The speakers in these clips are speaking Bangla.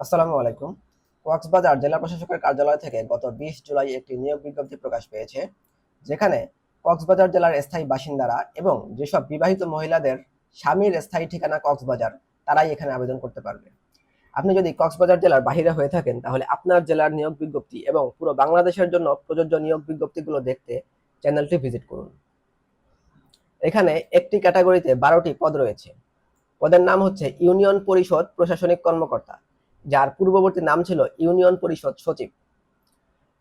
আসসালামু আলাইকুম। কক্সবাজার জেলা প্রশাসকের কার্যালয় থেকে গত বিশ জুলাই একটি নিয়োগ বিজ্ঞপ্তি প্রকাশ পেয়েছে, যেখানে কক্সবাজার জেলার স্থায়ী বাসিন্দারা এবং যেসব বিবাহিত মহিলাদের স্বামীর স্থায়ী ঠিকানা কক্সবাজার, তারাই এখানে আবেদন করতে পারবে। আপনি যদি কক্সবাজার জেলার বাহিরে হয়ে থাকেন, তাহলে আপনার জেলার নিয়োগ বিজ্ঞপ্তি এবং পুরো বাংলাদেশের জন্য প্রযোজ্য নিয়োগ বিজ্ঞপ্তিগুলো দেখতে চ্যানেলটি ভিজিট করুন। এখানে একটি ক্যাটাগরিতে বারোটি পদ রয়েছে। পদের নাম হচ্ছে ইউনিয়ন পরিষদ প্রশাসনিক কর্মকর্তা। যার পূর্ববর্তী নাম ছিল ইউনিয়ন পরিষদ সচিব।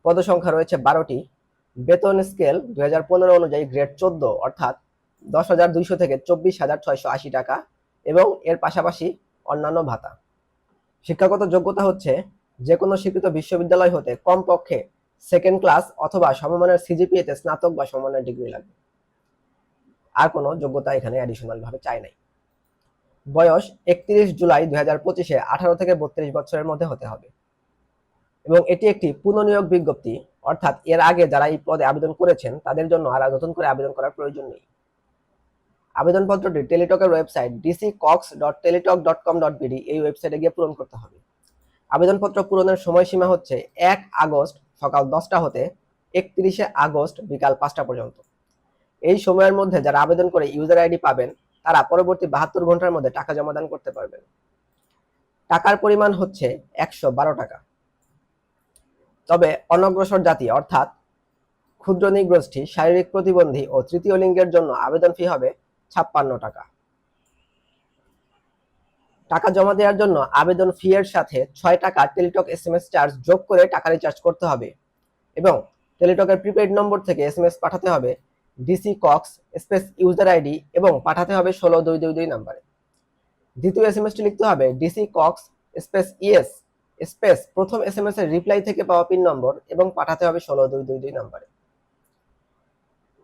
পদসংখ্যা রয়েছে বারোটি। বেতন স্কেল দুই হাজার পনেরো অনুযায়ী গ্রেড চোদ্দ, অর্থাৎ দশ হাজার দুইশো থেকে চব্বিশ হাজার ছয়শো আশি টাকা এবং এর পাশাপাশি অন্যান্য ভাতা। শিক্ষাগত যোগ্যতা হচ্ছে যে কোনো স্বীকৃত বিশ্ববিদ্যালয় হতে কমপক্ষে সেকেন্ড ক্লাস অথবা সমমানের সিজিপিএতে স্নাতক বা সমমানের ডিগ্রি লাগবে। আর কোনো যোগ্যতা এখানে অ্যাডিশনাল ভাবে চাই নাই। বয়স একত্রিশ জুলাই দুই হাজার পঁচিশে আঠারো থেকে বত্রিশ বছরের মধ্যে হতে হবে। এবং এটি একটি পুনঃনিয়োগ বিজ্ঞপ্তি, অর্থাৎ এর আগে যারা এই পদে আবেদন করেছেন, তাদের জন্য আর নতুন করে আবেদন করার প্রয়োজন নেই। আবেদনপত্রটি টেলিটকের website DC Cox dot Teletalk dot com dot BD এই ওয়েবসাইটে গিয়ে পূরণ করতে হবে। আবেদনপত্র পূরণের সময়সীমা হচ্ছে এক আগস্ট, সকাল দশটা হতে একত্রিশে আগস্ট বিকাল পাঁচটা পর্যন্ত। এই সময়ের মধ্যে যারা আবেদন করে ইউজার আইডি পাবেন তারা পরবর্তী বাহাত্তর ঘণ্টার মধ্যে টাকা জমা দান করতে পারবেন টাকার পরিমাণ হচ্ছে একশো বারো টাকা। তবে অনগ্রসর জাতি, অর্থাৎ ক্ষুদ্র নিগোষ্ঠী শারীরিক প্রতিবন্ধী ও তৃতীয় লিঙ্গের জন্য আবেদন ফি হবে ছাপ্পান্ন টাকা। টাকা জমা দেওয়ার জন্য আবেদন ফি এর সাথে ছয় টাকা Teletalk S M S charge যোগ করে টাকা রিচার্জ করতে হবে এবং টেলিটকের প্রিপেড নম্বর থেকে এস এম এস পাঠাতে হবে DC Cox space user ID এবং পাঠাতে হবে ষোলো দুই দুই দুই নাম্বারে। দ্বিতীয় এস এম এসটি লিখতে হবে DC Cox space ES space প্রথম এস এম এস এর রিপ্লাই থেকে পাওয়া পিন নম্বর এবং পাঠাতে হবে ষোলো দুই দুই দুই নাম্বারে।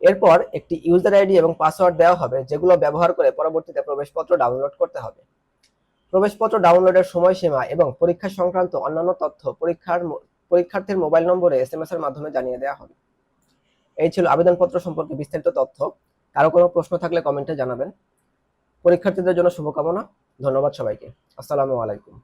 এরপর একটি ইউজার আইডি এবং পাসওয়ার্ড দেওয়া হবে যেগুলো ব্যবহার করে পরবর্তীতে প্রবেশপত্র ডাউনলোড করতে হবে। প্রবেশপত্র ডাউনলোডের সময়সীমা এবং পরীক্ষা সংক্রান্ত অন্যান্য তথ্য পরীক্ষার পরীক্ষার্থীর মোবাইল নম্বরে এস এম এস এর মাধ্যমে জানিয়ে দেওয়া হবে। এই ছিল আবেদনপত্র সম্পর্কে বিস্তারিত তথ্য। কারও কোনো প্রশ্ন থাকলে কমেন্টে জানাবেন। পরীক্ষার্থীদের জন্য শুভকামনা। ধন্যবাদ সবাইকে। আসসালামু আলাইকুম।